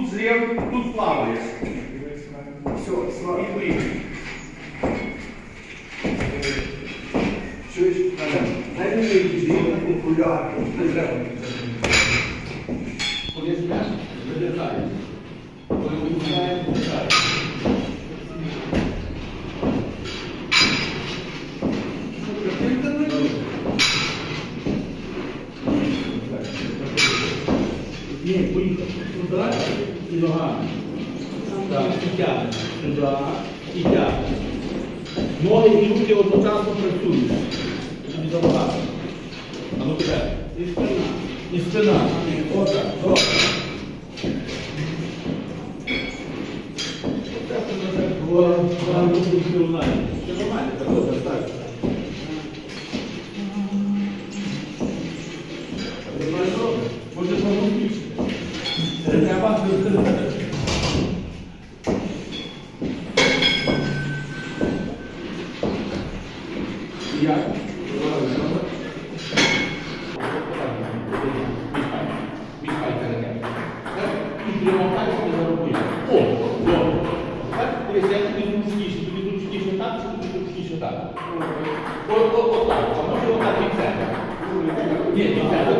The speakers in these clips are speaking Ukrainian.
пустив, тут плаваєш. Все, слава. Чуєш, дай мені окуляри. Ні, поїхав. Туди і ногами. Так, і тягнеш. Туди і тягнеш. Ноги і руки одночасно працюють. Не забагато. А ну тебе. І спина. І спина. Отак. Добре. Буде фіоналі. Це нормально, Як? Прямотай собі заробив. О, добре. Дивись, як тобі зручніше, тобі зручніше так, чи тобі зручніше так? От, от, от так, а може отак і це? Ні, і це,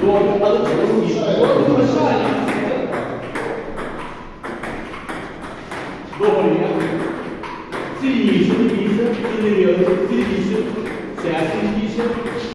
do ano de Doğruya silişi, silişi, silişi, siyasi silişi,